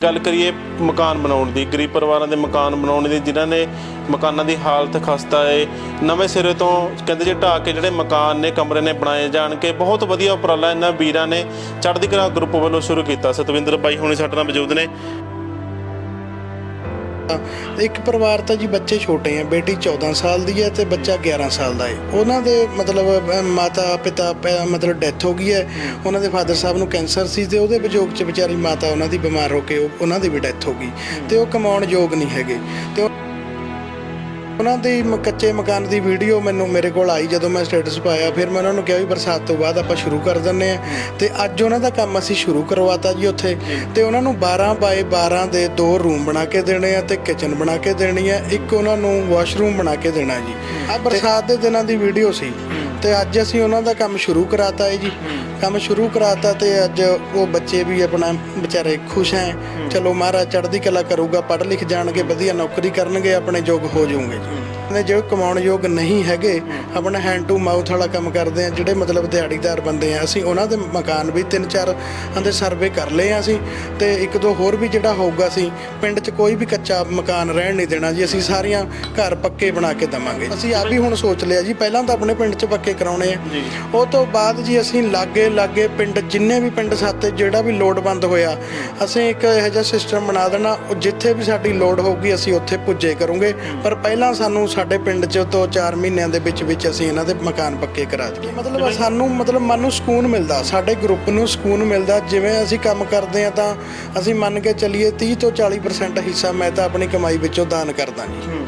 ਗੱਲ ਕਰੀਏ ਮਕਾਨ ਬਣਾਉਣ ਦੀ, ਗਰੀਬ ਪਰਿਵਾਰਾਂ ਦੇ ਮਕਾਨ ਬਣਾਉਣ ਦੀ, ਜਿਨ੍ਹਾਂ ਨੇ ਮਕਾਨਾਂ ਦੀ ਹਾਲਤ ਖਸਤਾ ਹੈ ਨਵੇਂ ਸਿਰੇ ਤੋਂ ਕਹਿੰਦੇ ਜੇ ਢਾਹ ਕੇ ਜਿਹੜੇ ਮਕਾਨ ਨੇ, ਕਮਰੇ ਨੇ ਬਣਾਏ ਜਾਣ ਕੇ ਬਹੁਤ ਵਧੀਆ ਉਪਰਾਲਾ ਇਹਨਾਂ ਵੀਰਾਂ ਨੇ ਚੜ੍ਹਦੀ ਕਲਾ ਗਰੁੱਪ ਵੱਲੋਂ ਸ਼ੁਰੂ ਕੀਤਾ। ਸਤਵਿੰਦਰ ਬਾਈ ਹੁਣੇ ਸਾਡੇ ਨਾਲ ਮੌਜੂਦ ਨੇ। ਇੱਕ ਪਰਿਵਾਰ ਤਾਂ ਜੀ ਬੱਚੇ ਛੋਟੇ ਆ, ਬੇਟੀ 14 ਸਾਲ ਦੀ ਹੈ ਤੇ ਬੱਚਾ 11 ਸਾਲ ਦਾ ਹੈ ਉਹਨਾਂ ਦੇ ਮਤਲਬ ਮਾਤਾ, ਪਿਤਾ, ਪ- ਮਤਲਬ ਡੈਥ ਹੋ ਗਈ ਹੈ ਉਹਨਾਂ ਦੇ ਫਾਦਰ ਸਾਹਿਬ ਨੂੰ ਕੈਂਸਰ ਸੀ ਤੇ ਉਹਦੇ ਵਿਜੋਗ ਚ ਵਿਚਾਰੀ ਮਾਤਾ ਉਹਨਾਂ ਦੀ ਬਿਮਾਰ ਹੋ ਕੇ ਉਹਨਾਂ ਦੀ ਵੀ ਡੈਥ ਹੋ ਗਈ। ਤੇ ਉਹ ਕਮਾਉਣ ਯੋਗ ਨਹੀਂ ਹੈਗੇ। ਤੇ ਉਹ- ਉਹਨਾਂ ਦੀ ਮ- ਕੱਚੇ ਮਕਾਨ ਦੀ ਵੀਡੀਓ ਮੈਨੂੰ ਮੇਰੇ ਕੋਲ ਆਈ ਜਦੋਂ ਮੈਂ ਸਟੇਟਸ ਪਾਇਆ। ਫਿਰ ਮੈਂ ਉਹਨਾਂ ਨੂੰ ਕਿਹਾ ਵੀ ਬਰਸਾਤ ਤੋਂ ਬਾਅਦ ਆਪਾਂ ਸ਼ੁਰੂ ਕਰ ਦਿੰਨੇ ਆ ਤੇ ਅੱਜ ਉਹਨਾਂ ਦਾ ਕੰਮ ਅਸੀਂ ਸ਼ੁਰੂ ਕਰਵਾਤਾ ਜੀ ਉੱਥੇ। ਤੇ ਉਹਨਾਂ ਨੂੰ 12 ਬਾਏ 12 ਦੇ ਦੋ ਰੂਮ ਬਣਾ ਕੇ ਦੇਣੇ ਆ ਤੇ ਕਿਚਨ ਬਣਾ ਕੇ ਦੇਣੀ ਆ। ਇੱਕ ਉਹਨਾਂ ਨੂੰ ਵਾਸ਼ਰੂਮ ਬਣਾ ਕੇ ਦੇਣਾ ਜੀ। ਆ ਬਰਸਾਤ ਦੇ ਦਿਨਾਂ ਦੀ ਵੀਡੀਓ ਸੀ। ਤੇ ਅੱਜ ਅਸੀਂ ਉਹਨਾਂ ਦਾ ਕੰਮ ਸ਼ੁਰੂ ਕਰਾਤਾ ਹੈ ਜੀ। ਕੰਮ ਸ਼ੁਰੂ ਕਰਾਤਾ ਤੇ ਅੱਜ ਉਹ ਬੱਚੇ ਵੀ ਆਪਣਾ ਵਿਚਾਰੇ ਖੁਸ਼ ਹੈ। ਚਲੋ ਮਹਾਰਾਜ ਚੜ੍ਹਦੀ ਕਲਾ ਕਰੂਗਾ ਪੜ੍ਹ ਲਿਖ ਜਾਣਗੇ ਵਧੀਆ ਨੌਕਰੀ ਕਰਨਗੇ ਆਪਣੇ ਯੋਗ ਹੋ ਜਾਊਗੇ ਜੀ। Mm. ਨੇ ਜਿਹੜੇ ਕਮਾਉਣ ਯੋਗ ਨਹੀਂ ਹੈਗੇ ਆਪਣਾ ਹੈਂਡ ਟੂ ਮਾਊਥ ਵਾਲਾ ਕੰਮ ਕਰਦੇ ਆ ਜਿਹੜੇ ਮਤਲਬ ਦਿਹਾੜੀਦਾਰ ਬੰਦੇ ਆ ਅਸੀਂ ਉਹਨਾਂ ਦੇ ਮਕਾਨ ਵੀ ਤਿੰਨ ਚਾਰ ਦੇ ਸਰਵੇ ਕਰ ਲਏ ਆ ਅਸੀਂ ਤੇ ਇੱਕ ਦੋ ਹੋਰ ਵੀ ਜਿਹੜਾ ਹੋਊਗਾ ਅਸੀਂ ਪਿੰਡ 'ਚ ਕੋਈ ਵੀ ਕੱਚਾ ਮਕਾਨ ਰਹਿਣ ਨਹੀਂ ਦੇਣਾ ਜੀ ਅਸੀਂ ਸਾਰੀਆਂ ਘਰ ਪੱਕੇ ਬਣਾ ਕੇ ਦਵਾਂਗੇ ਅਸੀਂ ਆ ਵੀ ਹੁਣ ਸੋਚ ਲਿਆ ਜੀ ਪਹਿਲਾਂ ਤਾਂ ਆਪਣੇ ਪਿੰਡ 'ਚ ਪੱਕੇ ਕਰਾਉਣੇ ਆ। ਉਹ ਤੋਂ ਬਾਅਦ ਜੀ ਅਸੀਂ ਲਾਗੇ ਲਾਗੇ ਪਿੰਡ ਜਿੰਨੇ ਵੀ ਪਿੰਡ ਸਾਤੇ ਜਿਹੜਾ ਵੀ ਲੋਡ ਬੰਦ ਹੋਇਆ ਅਸੀਂ ਇੱਕ ਇਹੋ ਜਿਹਾ ਸਿਸਟਮ ਬਣਾ ਦੇਣਾ ਉਹ ਜਿੱਥੇ ਵੀ ਸਾਡੀ ਲੋਡ ਹੋਊਗੀ ਅਸੀਂ ਉੱਥੇ ਪੁੱਜੇ ਕਰੂੰਗੇ। ਪਰ ਪਹਿਲਾਂ ਸਾਨੂੰ ਸਾਡੇ ਪਿੰਡ 'ਚ ਤੋਂ 4 ਮਹੀਨਿਆਂ ਦੇ ਵਿੱਚ ਵਿੱਚ ਅਸੀਂ ਇਹਨਾਂ ਦੇ ਮਕਾਨ ਪੱਕੇ ਕਰਾ ਦਈਏ ਮਤਲਬ ਸਾਨੂੰ ਮਤਲਬ ਮਨ ਨੂੰ ਸਕੂਨ ਮਿਲਦਾ ਸਾਡੇ ਗਰੁੱਪ ਨੂੰ ਸਕੂਨ ਮਿਲਦਾ। ਜਿਵੇਂ ਅਸੀਂ ਕੰਮ ਕਰਦੇ ਆ ਤਾਂ ਅਸੀਂ ਮੰਨ ਕੇ ਚੱਲੀਏ 30 ਤੋਂ 40% ਹਿੱਸਾ ਮੈਂ ਤਾਂ ਆਪਣੀ ਕਮਾਈ ਵਿੱਚੋਂ ਦਾਨ ਕਰਦਾ ਜੀ।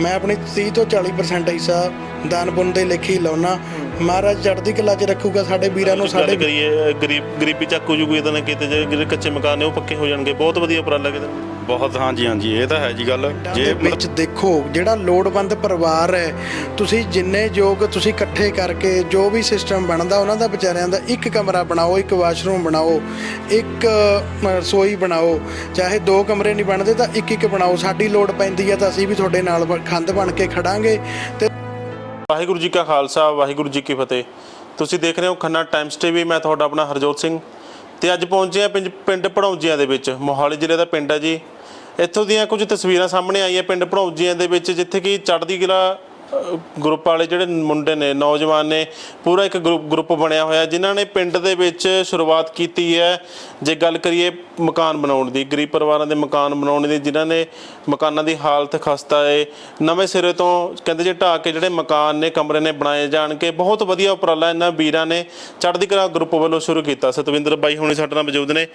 ਮੈਂ ਆਪਣੀ 30 ਤੋਂ 40% ਹਿੱਸਾ ਦਾਨ ਪੁੰਨ ਦੇ ਲੇਖੀ ਲਾਉਣਾ ਮਹਾਰਾਜ ਚੜ੍ਹਦੀ ਕਲਾ 'ਚ ਰੱਖੂਗਾ ਸਾਡੇ ਵੀਰਾਂ ਨੂੰ ਗੱਲ ਸਾਡੇ ਕਰੀਏ ਗਰੀਬ ਗਰੀਬੀ ਚੱਕੂ ਜੂਗੀ ਇਦਾਂ ਕਿਤੇ ਜਿਹੜੇ ਕੱਚੇ ਮਕਾਨ ਨੇ ਉਹ ਪੱਕੇ ਹੋ ਜਾਣਗੇ। ਬਹੁਤ ਵਧੀਆ ਉਪਰਾਲਾ ਕਿਤੇ। ਬਹੁਤ ਹਾਂਜੀ ਹਾਂਜੀ ਇਹ ਤਾਂ ਹੈ ਜੀ ਗੱਲ। ਜੇ ਵਿੱਚ ਦੇਖੋ ਜਿਹੜਾ ਲੋੜਵੰਦ ਪਰਿਵਾਰ ਹੈ ਤੁਸੀਂ ਜਿੰਨੇ ਯੋਗ ਤੁਸੀਂ ਇਕੱਠੇ ਕਰਕੇ ਜੋ ਵੀ ਸਿਸਟਮ ਬਣਦਾ ਉਹਨਾਂ ਦਾ ਵਿਚਾਰਿਆਂ ਦਾ ਇੱਕ ਕਮਰਾ ਬਣਾਓ ਇੱਕ ਵਾਸ਼ਰੂਮ ਬਣਾਓ ਇੱਕ ਰਸੋਈ ਬਣਾਓ ਚਾਹੇ ਦੋ ਕਮਰੇ ਨਹੀਂ ਬਣਦੇ ਤਾਂ ਇੱਕ ਇੱਕ ਬਣਾਓ। ਸਾਡੀ ਲੋੜ ਪੈਂਦੀ ਹੈ ਤਾਂ ਅਸੀਂ ਵੀ ਤੁਹਾਡੇ ਨਾਲ ਖੰਦ ਬਣ ਕੇ ਖੜਾਂਗੇ ਤੇ ਵਾਹਿਗੁਰੂ ਜੀ ਕਾ ਖਾਲਸਾ, ਵਾਹਿਗੁਰੂ ਜੀ ਕੀ ਫਤਿਹ। ਤੁਸੀਂ ਦੇਖ ਰਹੇ ਹੋ ਖੰਨਾ ਟਾਈਮਸ ਟੀਵੀ ਮੈਂ ਤੁਹਾਡਾ ਆਪਣਾ ਹਰਜੋਤ ਸਿੰਘ। ਤੇ ਅੱਜ ਪਹੁੰਚੇ ਆ ਪਿੰਡ ਪਿੰਡ ਦੇ ਵਿੱਚ। ਮੋਹਾਲੀ ਜ਼ਿਲ੍ਹੇ ਦਾ ਪਿੰਡ ਹੈ ਜੀ। ਇੱਥੋਂ ਦੀਆਂ ਕੁਝ ਤਸਵੀਰਾਂ ਸਾਹਮਣੇ ਆਈਆਂ ਪਿੰਡ ਭੜੌਂਜੀਆਂ ਦੇ ਵਿੱਚ, ਜਿੱਥੇ ਕਿ ਚੜ੍ਹਦੀ ਕਲਾ ਗਰੁੱਪ ਵਾਲੇ ਜਿਹੜੇ ਮੁੰਡੇ ਨੇ, ਨੌਜਵਾਨ ਨੇ, ਪੂਰਾ ਇੱਕ ਗਰੁੱਪ ਗਰੁੱਪ ਬਣਿਆ ਹੋਇਆ। ਜਿਨ੍ਹਾਂ ਨੇ ਪਿੰਡ ਦੇ ਵਿੱਚ ਸ਼ੁਰੂਆਤ ਕੀਤੀ ਹੈ, ਜੇ ਗੱਲ ਕਰੀਏ ਮਕਾਨ ਬਣਾਉਣ ਦੀ, ਗਰੀਬ ਪਰਿਵਾਰਾਂ ਦੇ ਮਕਾਨ ਬਣਾਉਣ ਦੀ, ਜਿਨ੍ਹਾਂ ਨੇ ਮਕਾਨਾਂ ਦੀ ਹਾਲਤ ਖਸਤਾ ਏ, ਨਵੇਂ ਸਿਰੇ ਤੋਂ ਕਹਿੰਦੇ ਜੇ ਢਾਹ ਕੇ ਜਿਹੜੇ ਮਕਾਨ ਨੇ, ਕਮਰੇ ਨੇ ਬਣਾਏ ਜਾਣ ਕੇ ਬਹੁਤ ਵਧੀਆ ਉਪਰਾਲਾ ਇਹਨਾਂ ਵੀਰਾਂ ਨੇ ਚੜ੍ਹਦੀ ਕਲਾ ਗਰੁੱਪ ਵੱਲੋਂ ਸ਼ੁਰੂ ਕੀਤਾ। ਸਤਵਿੰਦਰ ਬਾਈ ਹੁਣੇ ਸਾਡੇ ਨਾਲ ਮੌਜੂਦ ਨੇ।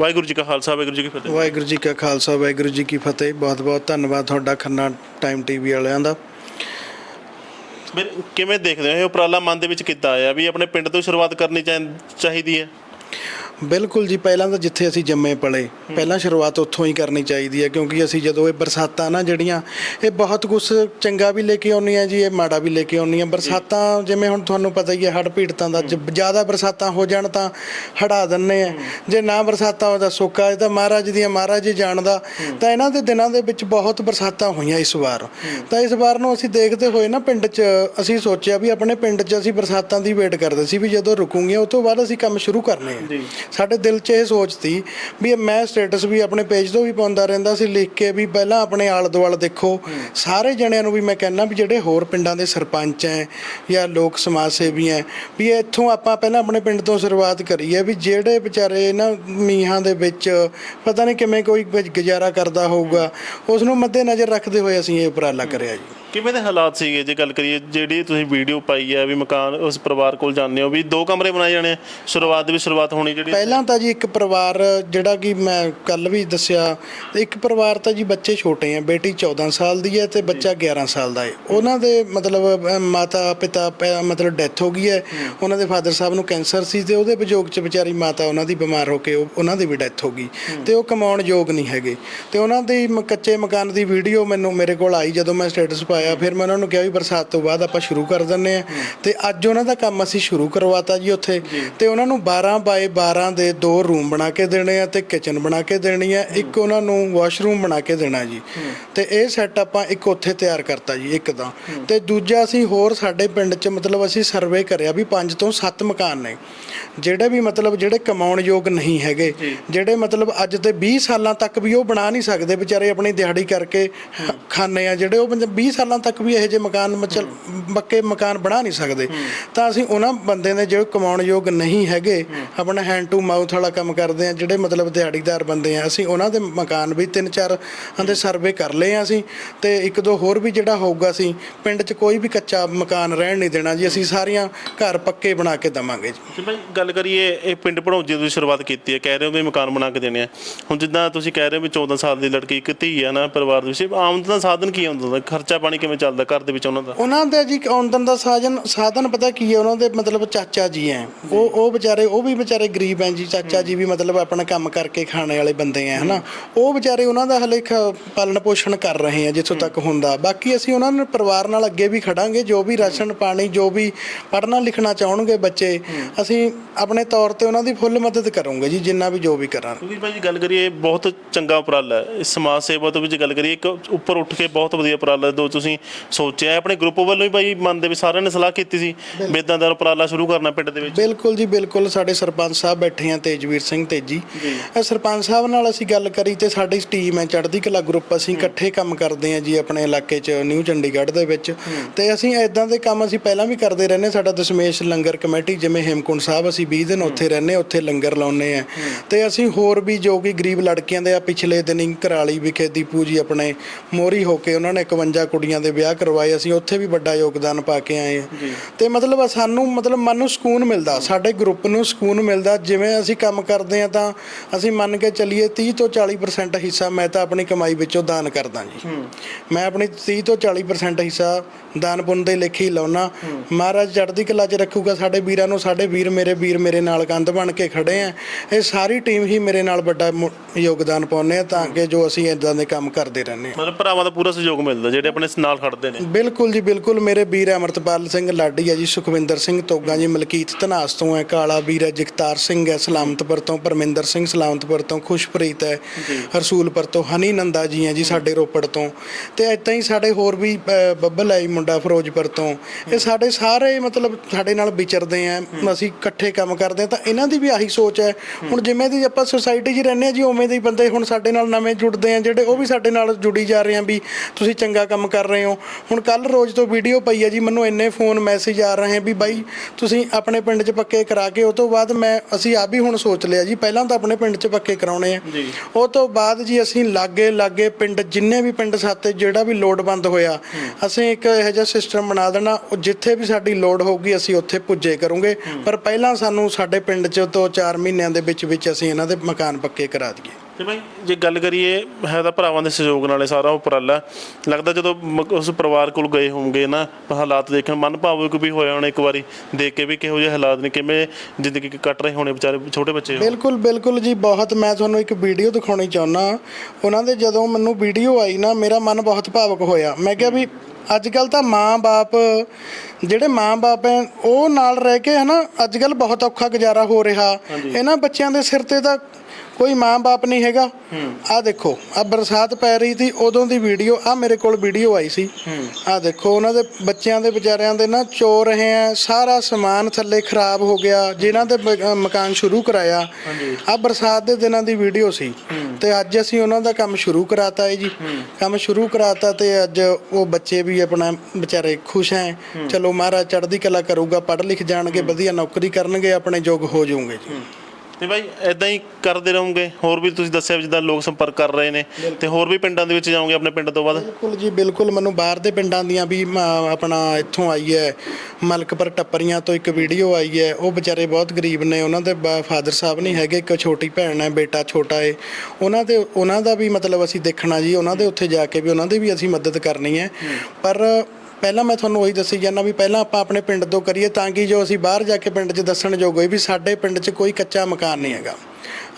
ਵਾਹਿਗੁਰੂ ਜੀ ਕਾ ਖਾਲਸਾ, ਵਾਹਿਗੁਰੂ ਜੀ ਕੀ ਫਤਿਹ। ਵਾਹਿਗੁਰੂ ਜੀ ਕਾ ਖਾਲਸਾ, ਵਾਹਿਗੁਰੂ ਜੀ ਕੀ ਫਤਿਹ। ਬਹੁਤ ਬਹੁਤ ਧੰਨਵਾਦ ਤੁਹਾਡਾ ਖੰਨਾ ਟਾਈਮ ਟੀਵੀ ਵਾਲਿਆਂ ਦਾ। ਫਿਰ ਕਿਵੇਂ ਦੇਖਦੇ ਹੋ? ਇਹ ਉਪਰਾਲਾ ਮਨ ਦੇ ਵਿੱਚ ਕਿੱਦਾਂ ਆਇਆ ਵੀ ਆਪਣੇ ਪਿੰਡ ਤੋਂ ਹੀ ਸ਼ੁਰੂਆਤ ਕਰਨੀ ਚਾਹੀ, ਚਾਹੀਦੀ ਹੈ? ਬਿਲਕੁਲ ਜੀ ਪਹਿਲਾਂ ਤਾਂ ਜਿੱਥੇ ਅਸੀਂ ਜੰਮੇ ਪਲੇ ਪਹਿਲਾਂ ਸ਼ੁਰੂਆਤ ਉੱਥੋਂ ਹੀ ਕਰਨੀ ਚਾਹੀਦੀ ਹੈ ਕਿਉਂਕਿ ਅਸੀਂ ਜਦੋਂ ਇਹ ਬਰਸਾਤਾਂ ਨਾ ਜਿਹੜੀਆਂ ਇਹ ਬਹੁਤ ਕੁਝ ਚੰਗਾ ਵੀ ਲੈ ਕੇ ਆਉਂਦੀਆਂ ਜੀ ਇਹ ਮਾੜਾ ਵੀ ਲੈ ਕੇ ਆਉਂਦੀਆਂ ਬਰਸਾਤਾਂ ਜਿਵੇਂ ਹੁਣ ਤੁਹਾਨੂੰ ਪਤਾ ਹੀ ਹੈ ਹੜ੍ਹ ਪੀੜਤਾਂ ਦਾ ਜ਼ਿਆਦਾ ਬਰਸਾਤਾਂ ਹੋ ਜਾਣ ਤਾਂ ਹੜਾ ਦਿੰਨੇ ਆ ਜੇ ਨਾ ਬਰਸਾਤਾਂ ਹੋ ਤਾਂ ਸੁੱਕਾ ਇਹ ਤਾਂ ਮਹਾਰਾਜ ਦੀਆਂ ਮਹਾਰਾਜ ਹੀ ਜਾਣਦਾ। ਤਾਂ ਇਹਨਾਂ ਦੇ ਦਿਨਾਂ ਦੇ ਵਿੱਚ ਬਹੁਤ ਬਰਸਾਤਾਂ ਹੋਈਆਂ ਇਸ ਵਾਰ। ਤਾਂ ਇਸ ਵਾਰ ਨੂੰ ਅਸੀਂ ਦੇਖਦੇ ਹੋਏ ਨਾ ਪਿੰਡ 'ਚ ਅਸੀਂ ਸੋਚਿਆ ਵੀ ਆਪਣੇ ਪਿੰਡ 'ਚ ਅਸੀਂ ਬਰਸਾਤਾਂ ਦੀ ਵੇਟ ਕਰਦੇ ਸੀ ਵੀ ਜਦੋਂ ਰੁਕੂਗੀਆਂ ਉਸ ਤੋਂ ਬਾਅਦ ਅਸੀਂ ਕੰਮ ਸ਼ੁਰੂ ਕਰਨੇ ਆ। ਸਾਡੇ ਦਿਲ 'ਚ ਇਹ ਸੋਚ ਸੀ ਵੀ ਮੈਂ ਸਟੇਟਸ ਵੀ ਆਪਣੇ ਪੇਜ ਤੋਂ ਵੀ ਪਾਉਂਦਾ ਰਹਿੰਦਾ ਸੀ, ਲਿਖ ਕੇ ਵੀ ਪਹਿਲਾਂ ਆਪਣੇ ਆਲ਼ ਦੁਆਲ਼ ਦੇਖੋ। ਸਾਰੇ ਜਣਿਆਂ ਨੂੰ ਵੀ ਮੈਂ ਕਹਿੰਦਾ ਵੀ ਜਿਹੜੇ ਹੋਰ ਪਿੰਡਾਂ ਦੇ ਸਰਪੰਚ ਐ ਜਾਂ ਲੋਕ ਸਮਾਜ ਸੇਵੀ ਐ, ਵੀ ਇੱਥੋਂ ਆਪਾਂ ਪਹਿਲਾਂ ਆਪਣੇ ਪਿੰਡ ਤੋਂ ਸ਼ੁਰੂਆਤ ਕਰੀਏ ਵੀ ਜਿਹੜੇ ਵਿਚਾਰੇ ਨਾ ਮੀਹਾਂ ਦੇ ਵਿੱਚ ਪਤਾ ਨਹੀਂ ਕਿਵੇਂ ਕੋਈ ਗੁਜ਼ਾਰਾ ਕਰਦਾ ਹੋਊਗਾ ਉਸ ਨੂੰ ਮੱਦੇ ਨਜ਼ਰ ਰੱਖਦੇ ਹੋਏ ਅਸੀਂ ਇਹ ਉਪਰਾਲਾ ਕਰਿਆ ਜੀ। ਕਿਵੇਂ ਦੇ ਹਾਲਾਤ ਸੀਗੇ? ਜੇ ਗੱਲ ਕਰੀਏ ਜਿਹੜੀ ਤੁਸੀਂ ਵੀਡੀਓ ਪਾਈ ਹੈ ਵੀ ਮਕਾਨ ਉਸ ਪਰਿਵਾਰ ਕੋਲ ਜਾਂਦੇ ਹੋ ਵੀ ਦੋ ਕਮਰੇ ਬਣਾਏ ਜਾਣੇ ਆ ਸ਼ੁਰੂਆਤ ਦੀ ਵੀ ਸ਼ੁਰੂਆਤ ਹੋਣੀ ਜਿਹੜੀ ਪਹਿਲਾਂ ਤਾਂ ਜੀ ਇੱਕ ਪਰਿਵਾਰ ਜਿਹੜਾ ਕਿ ਮੈਂ ਕੱਲ ਵੀ ਦੱਸਿਆ ਇੱਕ ਪਰਿਵਾਰ ਤਾਂ ਜੀ ਬੱਚੇ ਛੋਟੇ ਆ ਬੇਟੀ 14 ਸਾਲ ਦੀ ਹੈ ਤੇ ਬੱਚਾ 11 ਸਾਲ ਦਾ ਹੈ ਉਹਨਾਂ ਦੇ ਮਤਲਬ ਮਾਤਾ ਪਿਤਾ ਪ- ਮਤਲਬ ਡੈਥ ਹੋ ਗਈ ਹੈ। ਉਹਨਾਂ ਦੇ ਫਾਦਰ ਸਾਹਿਬ ਨੂੰ ਕੈਂਸਰ ਸੀ ਤੇ ਉਹਦੇ ਵਿਜੋਗ ਚ ਵਿਚਾਰੀ ਮਾਤਾ ਉਹਨਾਂ ਦੀ ਬਿਮਾਰ ਹੋ ਕੇ ਉਹ- ਉਹਨਾਂ ਦੀ ਵੀ ਡੈਥ ਹੋ ਗਈ। ਤੇ ਉਹ ਕਮਾਉਣ ਯੋਗ ਨਹੀਂ ਹੈਗੇ। ਤੇ ਉਹਨਾਂ ਦੀ ਮ- ਕੱਚੇ ਮਕਾਨ ਦੀ ਵੀਡੀਓ ਮੈਨੂੰ ਮੇਰੇ ਕੋਲ ਆਈ ਜਦੋਂ ਮੈਂ ਸਟੇਟਸ ਪਾਇਆ ਆਇਆ ਫਿਰ ਮੈਂ ਉਹਨਾਂ ਨੂੰ ਕਿਹਾ ਵੀ ਬਰਸਾਤ ਤੋਂ ਬਾਅਦ ਆਪਾਂ ਸ਼ੁਰੂ ਕਰ ਦਿੰਨੇ ਆ ਤੇ ਅੱਜ ਉਹਨਾਂ ਦਾ ਕੰਮ ਅਸੀਂ ਸ਼ੁਰੂ ਕਰਵਾਤਾ ਜੀ ਉੱਥੇ। ਤੇ ਉਹਨਾਂ ਨੂੰ 12 ਬਾਏ 12 ਦੇ ਦੋ ਰੂਮ ਬਣਾ ਕੇ ਦੇਣੇ ਆ ਤੇ ਕਿਚਨ ਬਣਾ ਕੇ ਦੇਣੀ ਆ। ਇੱਕ ਉਹਨਾਂ ਨੂੰ ਵਾਸ਼ਰੂਮ ਬਣਾ ਕੇ ਦੇਣਾ ਜੀ। ਤੇ ਇਹ ਸੈੱਟ ਆਪਾਂ ਇੱਕ ਉੱਥੇ ਤਿਆਰ ਕਰਤਾ ਜੀ ਇੱਕ ਤਾਂ ਤੇ ਦੂਜਾ ਅਸੀਂ ਹੋਰ ਸਾਡੇ ਪਿੰਡ 'ਚ ਮਤਲਬ ਅਸੀਂ ਸਰਵੇ ਕਰਿਆ ਵੀ 5 ਤੋਂ 7 ਮਕਾਨ ਨੇ। ਜਿਹੜੇ ਵੀ ਮਤਲਬ ਜਿਹੜੇ ਕਮਾਉਣ ਯੋਗ ਨਹੀਂ ਹੈਗੇ ਜਿਹੜੇ ਮਤਲਬ ਅੱਜ ਤੇ 20 ਸਾਲਾਂ ਤੱਕ ਵੀ ਉਹ ਬਣਾ ਨਹੀਂ ਸਕਦੇ ਵਿਚਾਰੇ ਆਪਣੀ ਦਿਹਾੜੀ ਕਰਕੇ ਖਾਣੇ ਆ। ਜਿਹੜੇ ਉਹ ਬੰਦੇ 20 ਸਾਲਾਂ ਤੱਕ ਵੀ ਇਹੋ ਜਿਹੇ ਮਕਾਨ ਮਚਲ ਪੱਕੇ ਮਕਾਨ ਬਣਾ ਨਹੀਂ ਸਕਦੇ। ਤਾਂ ਅਸੀਂ ਉਹਨਾਂ ਬੰਦੇ ਨੇ ਜਿਹੜੇ ਕਮਾਉਣ ਯੋਗ ਨਹੀਂ ਹੈਗੇ ਆਪਣਾ ਹੈਂਡ ਟੂ ਮਾਊਥ ਵਾਲਾ ਕੰਮ ਕਰਦੇ ਆ ਜਿਹੜੇ ਮਤਲਬ ਦਿਹਾੜੀਦਾਰ ਬੰਦੇ ਆ ਅਸੀਂ ਉਹਨਾਂ ਦੇ ਮਕਾਨ ਵੀ ਤਿੰਨ ਚਾਰ ਦੇ ਸਰਵੇ ਕਰ ਲਏ ਆ ਅਸੀਂ ਤੇ ਇੱਕ ਦੋ ਹੋਰ ਵੀ ਜਿਹੜਾ ਹੋਊਗਾ ਅਸੀਂ ਪਿੰਡ 'ਚ ਕੋਈ ਵੀ ਕੱਚਾ ਮਕਾਨ ਰਹਿਣ ਨਹੀਂ ਦੇਣਾ ਜੀ ਅਸੀਂ ਸਾਰੀਆਂ ਘਰ ਪੱਕੇ ਬਣਾ ਕੇ ਦਵਾਂਗੇ ਜੀ। ਤੇ ਭਾਈ ਗੱਲ ਕਰੀਏ ਇਹ ਪਿੰਡ ਭੜੌਜੀ ਤੋਂ ਸ਼ੁਰੂਆਤ ਕੀਤੀ ਹੈ ਕਹਿ ਰਹੇ ਹੋ ਵੀ ਮਕਾਨ ਬਣਾ ਕੇ ਦੇਣੇ ਆ। ਹੁਣ ਜਿੱਦਾਂ ਤੁਸੀਂ ਕਹਿ ਰਹੇ ਹੋ ਵੀ 14 ਸਾਲ ਦੀ ਲੜਕੀ ਇੱਕ ਧੀ ਆ ਨਾ ਪਰਿਵਾਰ ਦੇ ਵਿੱਚ ਆਮਦਨ ਦਾ ਸਾਧਨ ਕੀ ਹੁੰਦਾ? ਖਰਚਾ ਪਾਣੀ ਕਿਵੇਂ ਚੱਲਦਾ ਘਰ ਦੇ ਵਿੱਚ ਉਹਨਾਂ ਦਾ? ਉਹਨਾਂ ਦਾ ਜੀ ਆਮਦਨ ਦਾ ਸਾਧਨ ਸਾਧਨ ਪਤਾ ਕੀ ਹੈ ਉਹਨਾਂ ਦੇ ਮਤਲਬ ਚਾਚਾ ਜੀ ਹੈ। ਉਹ ਉਹ ਵਿਚਾਰੇ ਉਹ ਵੀ ਵਿਚਾਰੇ ਗਰੀਬ ਹੈ ਜੀ। ਚਾਚਾ ਜੀ ਵੀ ਮਤਲਬ ਆਪਣਾ ਕੰਮ ਕਰਕੇ ਖਾਣੇ ਵਾਲੇ ਬੰਦੇ ਆ ਹਨਾ? ਉਹ ਵਿਚਾਰੇ ਉਹਨਾਂ ਦਾ ਹਲੇ ਪਾਲਣ ਪੋਸ਼ਣ ਕਰ ਰਹੇ ਆ ਜਿੱਥੋਂ ਤੱਕ ਹੁੰਦਾ। ਬਾਕੀ ਅਸੀਂ ਉਹਨਾਂ ਨੂੰ ਪਰਿਵਾਰ ਨਾਲ ਅੱਗੇ ਵੀ ਖੜਾਂਗੇ। ਜੋ ਵੀ ਰਾਸ਼ਨ ਪਾਣੀ ਜੋ ਵੀ ਪੜ੍ਹਨਾ ਲਿਖਣਾ ਚਾਹਣਗੇ ਬੱਚੇ ਅਸੀਂ ਆਪਣੇ ਤੌਰ ਤੇ ਉਹਨਾਂ ਦੀ ਫੁੱਲ ਮਦਦ ਕਰੂੰਗੇ ਜੀ ਜਿੰਨਾ ਵੀ ਜੋ ਵੀ ਕਰਾਂਗੇ। ਕਿਉਂਕਿ ਭਾਈ ਜੀ ਗੱਲ ਕਰੀਏ ਬਹੁਤ ਚੰਗਾ ਉਪਰਾਲਾ ਹੈ। ਇਸ ਸਮਾਜ ਸੇਵਾ ਤੋਂ ਵੀ ਜੇ ਗੱਲ ਕਰੀਏ ਇੱਕ ਉੱਪਰ ਉੱਠ ਕੇ ਬਹੁਤ ਵਧੀਆ ਉਪਰਾਲਾ ਦੋ ਤੁਸੀਂ ਸੋਚਿਆ ਹੈ। ਆਪਣੇ ਗਰੁੱਪ ਵੱਲੋਂ ਵੀ ਭਾਈ ਮਨ ਦੇ ਵਿੱਚ ਸਾਰਿਆਂ ਨੇ ਸਲਾਹ ਕੀਤੀ ਸੀ ਵੀ ਦਾ ਉਪਰਾਲਾ ਸ਼ੁਰੂ ਕਰਨਾ ਪਿੰਡ ਦੇ ਵਿੱਚ? ਬਿਲਕੁਲ ਜੀ ਬਿਲਕੁਲ। ਸਾਡੇ ਸਰਪੰਚ ਸਾਹਿਬ ਬੈਠੇ ਆ ਤੇਜਵੀਰ ਸਿੰਘ ਤੇਜੀ। ਇਹ ਸਰਪੰਚ ਸਾਹਿਬ ਨਾਲ ਅਸੀਂ ਗੱਲ ਕਰੀ ਤੇ ਸਾਡੀ ਟੀਮ ਹੈ ਚੜ੍ਹਦੀ ਕਲਾ ਗਰੁੱਪ ਅਸੀਂ ਇਕੱਠੇ ਕੰਮ ਕਰਦੇ ਆ ਜੀ ਆਪਣੇ ਇਲਾਕੇ 'ਚ ਨਿਊ ਚੰਡੀਗੜ੍ਹ ਦੇ ਵਿੱਚ। ਤੇ ਅਸੀਂ ਇਦਾਂ ਦੇ ਕੰਮ ਅਸੀਂ ਪਹਿਲਾਂ ਵੀ ਕਰਦੇ ਰਹਿੰਦੇ ਸਾਡਾ ਦਸ਼ਮੇਸ਼ ਲੰਗਰ ਕਮੇਟੀ ਜਿਵੇਂ ਹੇਮਕੁੰਟ ਸਾਹਿਬ ਅਸੀਂ 20 ਦਿਨ ਉੱਥੇ ਰਹਿੰਦੇ ਉੱਥੇ ਲੰਗਰ ਲਾਉਨੇ ਆ ਤੇ ਅਸੀਂ ਹੋਰ ਵੀ ਜੋ ਕਿ ਗਰੀਬ ਲੜਕੀਆਂ ਦੇ ਆ ਪਿਛਲੇ ਦਿਨੀ ਘਰਾਲੀ ਵਿਖੇ ਦੀਪੂ ਜੀ ਆਪਣੇ ਮੋਰੀ ਹੋ ਕੇ ਉਹਨਾਂ ਨੇ 51 ਕੁੜੀਆਂ ਦੇ ਵਿਆਹ ਕਰਵਾਏ ਅਸੀਂ ਉੱਥੇ ਵੀ ਵੱਡਾ ਯੋਗਦਾਨ ਪਾ ਕੇ ਆਏ ਹਾਂ। ਤੇ ਮਤਲਬ ਸਾਨੂੰ ਮਤਲਬ ਮਨ ਨੂੰ ਸਕੂਨ ਮਿਲਦਾ ਸਾਡੇ ਗਰੁੱਪ ਨੂੰ ਸਕੂਨ ਮਿਲਦਾ। ਜਿਵੇਂ ਅਸੀਂ ਕੰਮ ਕਰਦੇ ਆ ਤਾਂ ਅਸੀਂ ਮੰਨ ਕੇ ਚੱਲੀਏ 30 ਤੋਂ 40% ਹਿੱਸਾ ਮੈਂ ਤਾਂ ਆਪਣੀ ਕਮਾਈ ਵਿੱਚੋਂ ਦਾਨ ਕਰਦਾ ਜੀ। ਮੈਂ ਆਪਣੀ 30 ਤੋਂ 40% ਹਿੱਸਾ ਦਾਨ ਪੁੰਨ ਦੇ ਲੇਖੇ ਹੀ। ਲਾਉਣਾ ਮਹਾਰਾਜ ਚੜ੍ਹਦੀ ਕਲਾ 'ਚ ਰੱਖੂਗਾ ਸਾਡੇ ਵੀਰਾਂ ਨੂੰ ਸਾਡੇ ਵੀਰ ਮੇਰੇ ਵੀਰ ਮੇਰੇ ਨਾਲ ਕੰਧ ਬਣ ਕੇ ਖੜੇ ਆ। ਇਹ ਸਾਰੀ ਟੀਮ ਹੀ ਮੇਰੇ ਨਾਲ ਵੱਡਾ ਯੋਗਦਾਨ ਪਾਉਂਦੇ ਆ ਤਾਂ ਕਿ ਜੋ ਅਸੀਂ ਇਦਾਂ ਦੇ ਕੰਮ ਕਰਦੇ ਰਹਿੰਦੇ ਹਾਂ। ਮਤਲਬ ਭਰਾਵਾਂ ਦਾ ਪੂਰਾ ਸਹਿਯੋਗ ਮਿਲਦਾ ਜਿਹੜੇ ਆਪਣੇ ਨਾਲ ਖੜਦੇ ਨੇ। ਬਿਲਕੁਲ ਜੀ ਬਿਲਕੁਲ। ਮੇਰੇ ਵੀਰ ਅਮਰਤਪਾਲ ਸਿੰਘ ਲਾਡੀ ਹੈ ਜੀ ਸੁਖਵਿੰਦਰ ਸਿੰਘ ਤੋਗਾ ਜੀ ਮਲਕੀਤ ਧਨਾਸ ਤੋਂ ਹੈ ਕਾਲਾ ਵੀਰ ਹੈ ਜਗਤਾਰ ਸਿੰਘ ਹੈ ਸਲਾਮਤਪੁਰ ਤੋਂ ਪਰਮਿੰਦਰ ਸਿੰਘ ਸਲਾਮਤਪੁਰ ਤੋਂ ਖੁਸ਼ਪ੍ਰੀਤ ਹੈ ਹਰਸੂਲਪੁਰ ਤੋਂ ਹਨੀ ਨੰਦਾ ਜੀ ਹੈ ਜੀ ਸਾਡੇ ਰੋਪੜ ਤੋਂ। ਤੇ ਏਦਾਂ ਹੀ ਸਾਡੇ ਹੋਰ ਵੀ ਅ, ਬੱਬਲ ਹੈ ਜੀ ਮੁੰਡਾ ਫਿਰੋਜ਼ਪੁਰ ਤੋਂ। ਇਹ ਸਾਡੇ ਸਾਰੇ ਮਤਲਬ ਸਾਡੇ ਨਾਲ ਵਿਚਰਦੇ ਆ ਅਸੀਂ ਇਕੱਠੇ ਕੰਮ ਕਰਦੇ ਆ ਤਾਂ ਇਹਨਾਂ ਦੀ ਵੀ ਆਹੀ ਸੋਚ ਹੈ। ਹੁਣ ਜਿਵੇਂ ਦੀ ਆਪਾਂ ਸੁਸਾਇਟੀ 'ਚ ਰਹਿੰਦੇ ਆ ਜੀ ਉਵੇਂ ਦੇ ਹੀ ਬੰਦੇ ਹੁਣ ਸਾਡੇ ਨਾਲ ਨਵੇਂ ਜੁੜਦੇ ਆ ਜਿਹੜੇ ਉਹ ਵੀ ਸਾਡੇ ਨਾਲ ਜੁੜੀ ਜਾ ਰਹੇ ਆ ਵੀ ਤੁਸੀਂ ਚੰਗਾ ਕੰਮ ਕਰ ਰਹੇ ਹੋ। ਹੁਣ ਕੱਲ ਰੋਜ਼ ਤੋਂ ਵੀਡੀਓ ਪਈ ਹੈ ਜੀ ਮੈਨੂੰ ਇੰਨੇ ਫੋਨ ਮੈਸੇਜ ਆ ਰਹੇ ਵੀ ਬਾਈ ਤੁਸੀਂ ਆਪਣੇ ਪਿੰਡ 'ਚ ਪੱਕੇ ਕਰਾ ਕੇ ਉਹ ਤੋਂ ਬਾਅਦ ਮੈਂ ਅਸੀਂ ਆ ਵੀ ਹੁਣ ਸੋਚ ਲਿਆ ਜੀ ਪਹਿਲਾਂ ਤਾਂ ਆਪਣੇ ਪਿੰਡ 'ਚ ਪੱਕੇ ਕਰਾਉਣੇ ਆ। ਉਹ ਤੋਂ ਬਾਅਦ ਜੀ ਅਸੀਂ ਲਾਗੇ ਲਾਗੇ ਪਿੰਡ ਜਿੰਨੇ ਵੀ ਪਿੰਡ ਸਾਤੇ ਜਿਹੜਾ ਵੀ ਲੋੜਵੰਦ ਹੋਇਆ ਅਸੀਂ ਇੱਕ ਇਹੋ ਜਿਹਾ ਸਿਸਟਮ ਬਣਾ ਦੇਣਾ ਉਹ ਜਿੱਥੇ ਵੀ ਸਾਡੀ ਲੋੜ ਹੋਊਗੀ ਅਸੀਂ ਉੱਥੇ ਪੁੱਜੇ ਕਰੂੰਗੇ। ਪਰ ਪਹਿਲਾਂ ਸਾਨੂੰ ਸਾਡੇ ਪਿੰਡ 'ਚ ਤੋਂ 4 ਮਹੀਨਿਆਂ ਦੇ ਵਿੱਚ ਵਿੱਚ ਅਸੀਂ ਇਹਨਾਂ ਦੇ ਮਕਾਨ ਪੱਕੇ ਕਰਾ ਦਈਏ। ਤੇ ਭਾਈ ਜੇ ਗੱਲ ਕਰੀਏ ਹੈ ਤਾਂ ਭਰਾਵਾਂ ਦੇ ਸਹਿਯੋਗ ਨਾਲੇ ਸਾਰਾ ਉਪਰਾਲਾ। ਲੱਗਦਾ ਜਦੋਂ ਮ- ਉਸ ਪਰਿਵਾਰ ਕੋਲ ਗਏ ਹੋਵੋਗੇ ਨਾ ਹਾਲਾਤ ਦੇਖਣ ਮਨ ਭਾਵੁਕ ਵੀ ਹੋਇਆ ਹੋਣਾ ਇੱਕ ਵਾਰੀ ਦੇਖ ਕੇ ਵੀ ਕਿਹੋ ਜਿਹੇ ਹਾਲਾਤ ਨੇ ਕਿਵੇਂ ਜ਼ਿੰਦਗੀ ਕੱਟ ਰਹੇ ਹੋਣੇ ਵਿਚਾਰੇ ਛੋਟੇ ਬੱਚੇ ਹੋ। ਬਿਲਕੁਲ ਬਿਲਕੁਲ ਜੀ ਬਹੁਤ ਮੈਂ ਤੁਹਾਨੂੰ ਇੱਕ ਵੀਡੀਓ ਦਿਖਾਉਣੀ ਚਾਹੁੰਦਾ। ਉਹਨਾਂ ਦੇ ਜਦੋਂ ਮੈਨੂੰ ਵੀਡੀਓ ਆਈ ਨਾ ਮੇਰਾ ਮਨ ਬਹੁਤ ਭਾਵੁਕ ਹੋਇਆ। ਮੈਂ ਕਿਹਾ ਵੀ ਅੱਜ ਕੱਲ ਤਾਂ ਮਾਂ-ਬਾਪ ਜਿਹੜੇ ਮਾਂ-ਬਾਪ ਹੈ ਉਹ ਨਾਲ ਰਹਿ ਕੇ ਹਨਾ ਅੱਜ ਕੱਲ ਬਹੁਤ ਔਖਾ ਗੁਜ਼ਾਰਾ ਹੋ ਰਿਹਾ। ਇਹਨਾਂ ਬੱਚਿਆਂ ਦੇ ਸਿਰ ਤੇ ਤਾਂ ਕੋਈ ਮਾਂ-ਬਾਪ ਨਹੀਂ ਹੈਗਾ। ਆ ਦੇਖੋ ਆ ਬਰਸਾਤ ਪੈ ਰਹੀ ਸੀ ਉਦੋਂ ਦੀ ਵੀਡੀਓ ਆ ਮੇਰੇ ਕੋਲ ਵੀਡੀਓ ਆਈ ਸੀ। ਆ ਦੇਖੋ ਉਹਨਾਂ ਦੇ ਬੱਚਿਆਂ ਦੇ ਵਿਚਾਰਿਆਂ ਦੇ ਨਾ ਚੋ ਰਹੇ ਆ ਸਾਰਾ ਸਮਾਨ ਥੱਲੇ ਖਰਾਬ ਹੋ ਗਿਆ ਜਿਨ੍ਹਾਂ ਦੇ ਮਕਾਨ ਸ਼ੁਰੂ ਕਰਾਇਆ। ਆ ਬਰਸਾਤ ਦੇ ਦਿਨਾਂ ਦੀ ਵੀਡੀਓ ਸੀ। ਤੇ ਅੱਜ ਅਸੀਂ ਉਹਨਾਂ ਦਾ ਕੰਮ ਸ਼ੁਰੂ ਕਰਾਤਾ ਹੈ ਜੀ। ਕੰਮ ਸ਼ੁਰੂ ਕਰਾਤਾ ਤੇ ਅੱਜ ਉਹ ਬੱਚੇ ਵੀ ਆਪਣਾ ਵਿਚਾਰੇ ਖੁਸ਼ ਹੈ। ਚਲੋ ਮਹਾਰਾਜ ਚੜ੍ਹਦੀ ਕਲਾ ਕਰੂਗਾ ਪੜ੍ਹ ਲਿਖ ਜਾਣਗੇ ਵਧੀਆ ਨੌਕਰੀ ਕਰਨਗੇ ਆਪਣੇ ਯੋਗ ਹੋ ਜਾਊਗੇ ਜੀ। ਤੇ ਬਾਈ ਐਦਾਂ ਹੀ ਕਰਦੇ ਰਹੋਗੇ। ਹੋਰ ਵੀ ਤੁਸੀਂ ਦੱਸਿਆ ਵੀ ਜਿੱਦਾਂ ਲੋਕ ਸੰਪਰਕ ਕਰ ਰਹੇ ਨੇ ਤੇ ਹੋਰ ਵੀ ਪਿੰਡਾਂ ਦੇ ਵਿੱਚ ਜਾਓਗੇ ਆਪਣੇ ਪਿੰਡ ਤੋਂ ਬਾਅਦ? ਬਿਲਕੁਲ ਜੀ ਬਿਲਕੁਲ। ਮੈਨੂੰ ਬਾਹਰ ਦੇ ਪਿੰਡਾਂ ਦੀਆਂ ਵੀ ਮ, ਆਪਣਾ ਇੱਥੋਂ ਆਈ ਹੈ। ਮਲਕਪੁਰ ਟੱਪਰੀਆਂ ਤੋਂ ਇੱਕ ਵੀਡੀਓ ਆਈ ਹੈ। ਉਹ ਵਿਚਾਰੇ ਬਹੁਤ ਗਰੀਬ ਨੇ। ਉਹਨਾਂ ਦੇ ਫਾਦਰ ਸਾਹਿਬ ਨਹੀਂ ਹੈਗੇ। ਇੱਕ ਛੋਟੀ ਭੈਣ ਹੈ ਬੇਟਾ ਛੋਟਾ ਹੈ ਉਹਨਾਂ ਦੇ ਉਹਨਾਂ ਦਾ ਵੀ ਮਤਲਬ ਅਸੀਂ ਦੇਖਣਾ ਜੀ। ਉਹਨਾਂ ਦੇ ਉੱਥੇ ਜਾ ਕੇ ਵੀ ਉਹਨਾਂ ਦੀ ਵੀ ਅਸੀਂ ਮਦਦ ਕਰਨੀ ਹੈ। ਪਰ ਪਹਿਲਾਂ ਮੈਂ ਤੁਹਾਨੂੰ ਉਹੀ ਦੱਸੀ ਜਾਂਦਾ ਵੀ ਪਹਿਲਾਂ ਆਪਾਂ ਆਪਣੇ ਪਿੰਡ ਤੋਂ ਕਰੀਏ ਤਾਂ ਕਿ ਜੋ ਅਸੀਂ ਬਾਹਰ ਜਾ ਕੇ ਪਿੰਡ 'ਚ ਦੱਸਣ ਯੋਗ ਹੋਏ ਵੀ ਸਾਡੇ ਪਿੰਡ 'ਚ ਕੋਈ ਕੱਚਾ ਮਕਾਨ ਨਹੀਂ ਹੈਗਾ।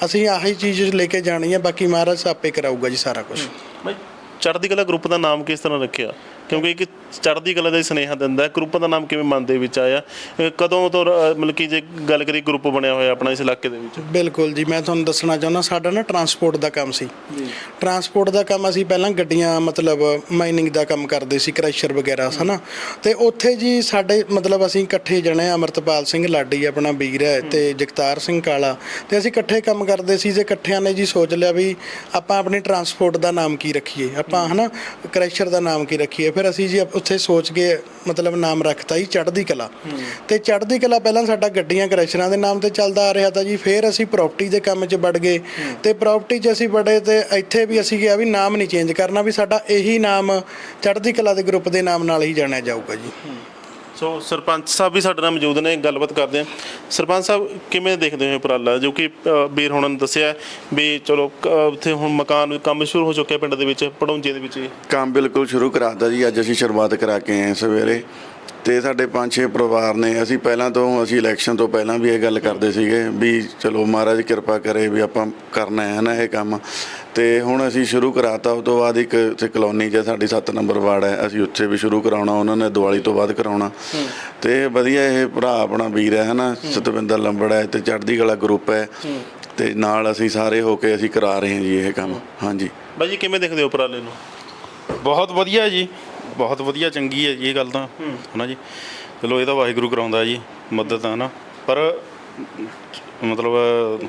ਅਸੀਂ ਆਹੀ ਚੀਜ਼ ਲੈ ਕੇ ਜਾਣੀ ਹੈ, ਬਾਕੀ ਮਹਾਰਾਜ ਆਪੇ ਕਰਾਊਗਾ ਜੀ ਸਾਰਾ ਕੁਝ ਚੜ੍ਹਦੀ ਕਲਾ ਗਰੁੱਪ ਦਾ ਨਾਮ ਕਿਸ ਤਰ੍ਹਾਂ ਰੱਖਿਆ? ਕਿਉਂਕਿ ਇੱਕ ਚੜ੍ਹਦੀ ਕਲਾ ਦਾ ਹੀ ਸੁਨੇਹਾ ਦਿੰਦਾ ਹੈ। ਗਰੁੱਪ ਦਾ ਨਾਮ ਕਿਵੇਂ ਮਨ ਦੇ ਵਿੱਚ ਆਇਆ? ਕਦੋਂ ਤੋਂ ਮਤਲਬ ਕਿ ਜੇ ਗੱਲ ਕਰੀ ਗਰੁੱਪ ਬਣਿਆ ਹੋਇਆ ਆਪਣਾ ਇਸ ਇਲਾਕੇ ਦੇ ਵਿੱਚ? ਬਿਲਕੁਲ ਜੀ ਮੈਂ ਤੁਹਾਨੂੰ ਦੱਸਣਾ ਚਾਹੁੰਦਾ ਸਾਡਾ ਨਾ ਟਰਾਂਸਪੋਰਟ ਦਾ ਕੰਮ ਸੀ। ਟਰਾਂਸਪੋਰਟ ਦਾ ਕੰਮ ਅਸੀਂ ਪਹਿਲਾਂ ਗੱਡੀਆਂ ਮਤਲਬ ਮਾਈਨਿੰਗ ਦਾ ਕੰਮ ਕਰਦੇ ਸੀ ਕ੍ਰੈਸ਼ਰ ਵਗੈਰਾ ਹਨਾ? ਤੇ ਉੱਥੇ ਜੀ ਸਾਡੇ ਮਤਲਬ ਅਸੀਂ ਇਕੱਠੇ ਜਣੇ ਅਮਰਤਪਾਲ ਸਿੰਘ ਲਾਡੀ ਆਪਣਾ ਵੀਰ ਹੈ ਤੇ ਜਗਤਾਰ ਸਿੰਘ ਕਾਲਾ। ਤੇ ਅਸੀਂ ਇਕੱਠੇ ਕੰਮ ਕਰਦੇ ਸੀ ਜੇ ਇਕੱਠਿਆਂ ਨੇ ਜੀ ਸੋਚ ਲਿਆ ਵੀ ਆਪਾਂ ਆਪਣੀ ਟਰਾਂਸਪੋਰਟ ਦਾ ਨਾਮ ਕੀ ਰੱਖੀਏ? ਆਪਾਂ ਹਨਾ? ਕ੍ਰੈਸ਼ਰ ਦਾ ਨਾਮ ਕੀ ਰੱਖੀਏ? ਫਿਰ ਫਿਰ ਅਸੀਂ ਜੀ ਉੱਥੇ ਸੋਚ ਕੇ ਮਤਲਬ ਨਾਮ ਰੱਖਤਾ ਜੀ ਚੜ੍ਹਦੀ ਕਲਾ। ਤੇ ਚੜ੍ਹਦੀ ਕਲਾ ਪਹਿਲਾਂ ਸਾਡਾ ਗੱਡੀਆਂ ਕ੍ਰੈਸ਼ਰਾਂ ਦੇ ਨਾਮ ਤੇ ਚੱਲਦਾ ਆ ਰਿਹਾ ਤਾਂ ਜੀ ਫਿਰ ਅਸੀਂ ਪ੍ਰਾਪਰਟੀ ਦੇ ਕੰਮ 'ਚ ਵੜ ਗਏ। ਤੇ ਪ੍ਰਾਪਰਟੀ 'ਚ ਅਸੀਂ ਵੜੇ ਤੇ ਇੱਥੇ ਵੀ ਅਸੀਂ ਕਿਹਾ ਵੀ ਨਾਮ ਨਹੀਂ ਚੇਂਜ ਕਰਨਾ ਵੀ ਸਾਡਾ ਇਹੀ ਨਾਮ ਚੜ੍ਹਦੀ ਕਲਾ ਦੇ ਗਰੁੱਪ ਦੇ ਨਾਮ ਨਾਲ ਹੀ ਜਾਣਿਆ ਜਾਊਗਾ ਜੀ। ਸੋ ਸਰਪੰਚ ਸਾਹਿਬ ਵੀ ਸਾਡੇ ਨਾਲ ਮੌਜੂਦ ਨੇ ਗੱਲਬਾਤ ਕਰਦੇ ਆ ਸਰਪੰਚ ਸਾਹਿਬ ਕਿਵੇਂ ਦੇਖਦੇ ਹੋ ਇਹ ਉਪਰਾਲਾ? ਜੋ ਕਿ ਅ, ਵੀਰ ਹੋਣਾ ਨੇ ਦੱਸਿਆ ਵੀ ਚਲੋ ਕ- ਉੱਥੇ ਹੁਣ ਮਕਾਨ ਕੰਮ ਸ਼ੁਰੂ ਹੋ ਚੁੱਕਿਆ ਪਿੰਡ ਦੇ ਵਿੱਚ ਪੜੌਂਜੇ ਦੇ ਵਿੱਚ। ਹੀ। ਕੰਮ ਬਿਲਕੁਲ ਸ਼ੁਰੂ ਕਰਾਤਾ ਜੀ ਅੱਜ ਅਸੀਂ ਸ਼ੁਰੂਆਤ ਕਰਾ ਕੇ ਆਏ ਹਾਂ ਸਵੇਰੇ। ਤੇ ਸਾਡੇ ਪੰਜ ਛੇ ਪਰਿਵਾਰ ਨੇ ਅਸੀਂ ਪਹਿਲਾਂ ਤੋਂ ਅਸੀਂ ਇਲੈਕਸ਼ਨ ਤੋਂ ਪਹਿਲਾਂ ਵੀ ਇਹ ਗੱਲ ਕਰਦੇ ਸੀਗੇ ਵੀ ਚਲੋ ਮਹਾਰਾਜ ਕਿਰਪਾ ਕਰੇ ਵੀ ਆਪਾਂ ਕਰਨਾ ਹੈ ਨਾ ਇਹ ਕੰਮ। ਤੇ ਹੁਣ ਅਸੀਂ ਸ਼ੁਰੂ ਕਰਾਤਾ ਉਸ ਤੋਂ ਬਾਅਦ ਇੱਕ ਇੱਥੇ ਕਲੋਨੀ 'ਚ ਸਾਡੀ 7 ਨੰਬਰ ਵਾਰਡ ਹੈ ਅਸੀਂ ਉੱਥੇ ਵੀ ਸ਼ੁਰੂ ਕਰਾਉਣਾ ਉਹਨਾਂ ਨੇ ਦੀਵਾਲੀ ਤੋਂ ਬਾਅਦ ਕਰਾਉਣਾ। ਤੇ ਵਧੀਆ ਇਹ ਭਰਾ ਆਪਣਾ ਵੀਰ ਹੈ ਹਨਾ ਸਤਵਿੰਦਰ ਲੰਬੜ ਹੈ ਤੇ ਚੜ੍ਹਦੀ ਕਲਾ ਗਰੁੱਪ ਹੈ। ਤੇ ਨਾਲ ਅਸੀਂ ਸਾਰੇ ਹੋ ਕੇ ਅਸੀਂ ਕਰਾ ਰਹੇ ਹਾਂ ਜੀ ਇਹ ਕੰਮ ਹਾਂਜੀ। ਬਾਈ ਜੀ ਕਿਵੇਂ ਦੇਖਦੇ ਹੋ ਉਪਰਾਲੇ ਨੂੰ? ਬਹੁਤ ਵਧੀਆ ਜੀ। ਬਹੁਤ ਵਧੀਆ ਚੰਗੀ ਹੈ ਜੀ ਇਹ ਗੱਲ ਤਾਂ ਹਨਾ ਜੀ। ਚਲੋ ਇਹ ਤਾਂ ਵਾਹਿਗੁਰੂ ਕਰਾਉਂਦਾ ਜੀ ਮਦਦ ਆ ਨਾ ਪਰ ਮਤਲਬ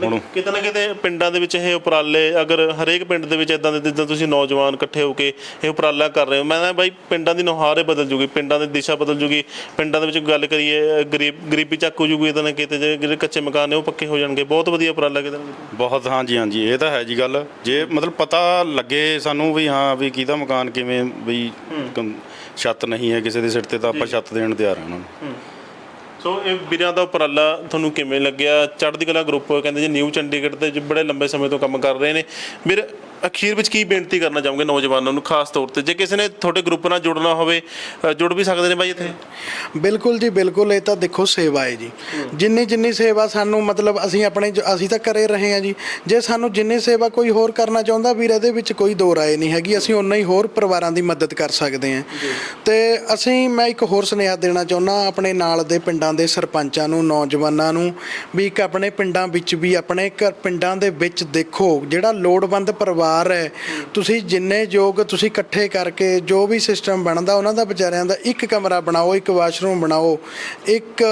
ਹੁਣ ਕਿਤੇ ਨਾ ਕਿਤੇ ਪਿੰਡਾਂ ਦੇ ਵਿੱਚ ਇਹ ਉਪਰਾਲੇ ਅਗਰ ਹਰੇਕ ਪਿੰਡ ਦੇ ਵਿੱਚ ਇਦਾਂ ਦੇ ਜਿੱਦਾਂ ਤੁਸੀਂ ਨੌਜਵਾਨ ਇਕੱਠੇ ਹੋ ਕੇ ਇਹ ਉਪਰਾਲਾ ਕਰ ਰਹੇ ਹੋ ਮੈਂ ਨਾ ਬਾਈ ਪਿੰਡਾਂ ਦੀ ਨੁਹਾਰੇ ਬਦਲ ਜੂਗੀ ਪਿੰਡਾਂ ਦੀ ਦਿਸ਼ਾ ਬਦਲ ਜੂਗੀ ਪਿੰਡਾਂ ਦੇ ਵਿੱਚ ਗੱਲ ਕਰੀਏ ਗਰੀਬ ਗਰੀਬੀ ਚੱਕ ਹੋ ਜੂਗੀ ਇਦਾਂ ਨਾ ਕਿਤੇ ਜਿਹੜੇ ਕੱਚੇ ਮਕਾਨ ਨੇ ਉਹ ਪੱਕੇ ਹੋ ਜਾਣਗੇ ਬਹੁਤ ਵਧੀਆ ਉਪਰਾਲਾ ਕਿਤੇ ਬਹੁਤ ਹਾਂਜੀ ਹਾਂਜੀ ਇਹ ਤਾਂ ਹੈ ਜੀ ਗੱਲ ਜੇ ਮਤਲਬ ਪਤਾ ਲੱਗੇ ਸਾਨੂੰ ਵੀ ਹਾਂ ਵੀ ਕਿਹਦਾ ਮਕਾਨ ਕਿਵੇਂ ਵੀ ਕਮ- ਛੱਤ ਨਹੀਂ ਹੈ ਕਿਸੇ ਦੇ ਸਿਰ ਤੇ ਤਾਂ ਆਪਾਂ ਛੱਤ ਦੇਣ ਤਿਆਰ ਹਾਂ ਉਹਨਾਂ ਨੂੰ। ਸੋ ਇਹ ਵੀਰਾਂ ਦਾ ਉਪਰਾਲਾ ਤੁਹਾਨੂੰ ਕਿਵੇਂ ਲੱਗਿਆ? ਚੜ੍ਹਦੀ ਕਲਾ ਗਰੁੱਪ ਕਹਿੰਦੇ ਜੀ, ਨਿਊ ਚੰਡੀਗੜ੍ਹ ਤੇ ਜੀ ਬੜੇ ਲੰਬੇ ਸਮੇਂ ਤੋਂ ਕੰਮ ਕਰ ਰਹੇ ਨੇ। ਵੀਰ ਅਖੀਰ ਵਿੱਚ ਕੀ ਬੇਨਤੀ ਕਰਨਾ ਚਾਹੋਗੇ ਨੌਜਵਾਨਾਂ ਨੂੰ ਖਾਸ ਤੌਰ ਤੇ? ਜੇ ਕਿਸੇ ਨੇ ਤੁਹਾਡੇ ਗਰੁੱਪ ਨਾਲ ਜੁੜਨਾ ਹੋਵੇ ਅ, ਜੁੜ ਵੀ ਸਕਦੇ ਨੇ ਬਾਈ ਇੱਥੇ? ਬਿਲਕੁਲ ਜੀ ਬਿਲਕੁਲ ਇਹ ਤਾਂ ਦੇਖੋ ਸੇਵਾ ਹੈ ਜੀ। ਜਿੰਨੀ ਜਿੰਨੀ ਸੇਵਾ ਸਾਨੂੰ ਮਤਲਬ ਅਸੀਂ ਆਪਣੇ ਜ- ਅਸੀਂ ਤਾਂ ਕਰੇ ਰਹੇ ਹਾਂ ਜੀ। ਜੇ ਸਾਨੂੰ ਜਿੰਨੀ ਸੇਵਾ ਕੋਈ ਹੋਰ ਕਰਨਾ ਚਾਹੁੰਦਾ ਵੀਰ ਇਹਦੇ ਵਿੱਚ ਕੋਈ ਦੋ ਰਾਏ ਨਹੀਂ ਹੈਗੀ। ਅਸੀਂ ਉਨਾ ਹੀ ਹੋਰ ਪਰਿਵਾਰਾਂ ਦੀ ਮਦਦ ਕਰ ਸਕਦੇ ਹਾਂ। ਤੇ ਅਸੀਂ ਮੈਂ ਇੱਕ ਹੋਰ ਸੁਨੇਹਾ ਦੇਣਾ ਚਾਹੁੰਦਾ ਆਪਣੇ ਨਾਲ ਦੇ ਪਿੰਡਾਂ ਦੇ ਸਰਪੰਚਾਂ ਨੂੰ ਨੌਜਵਾਨਾਂ ਨੂੰ ਵੀ ਇੱਕ ਆਪਣੇ ਪਿੰਡਾਂ ਵਿੱਚ ਵੀ ਆਪਣੇ ਘਰ ਪਿੰਡਾਂ ਦੇ ਵਿੱਚ ਦੇਖੋ ਜਿਹੜਾ ਲੋੜਵੰਦ ਪਰਿਵਾਰ ਹੈ ਤੁਸੀਂ ਜਿੰਨੇ ਯੋਗ ਤੁਸੀਂ ਇਕੱਠੇ ਕਰਕੇ ਜੋ ਵੀ ਸਿਸਟਮ ਬਣਦਾ, ਉਹਨਾਂ ਦਾ ਵਿਚਾਰਿਆਂ ਦਾ ਇੱਕ ਕਮਰਾ ਬਣਾਓ, ਇੱਕ ਵਾਸ਼ਰੂਮ ਬਣਾਓ, ਇੱਕ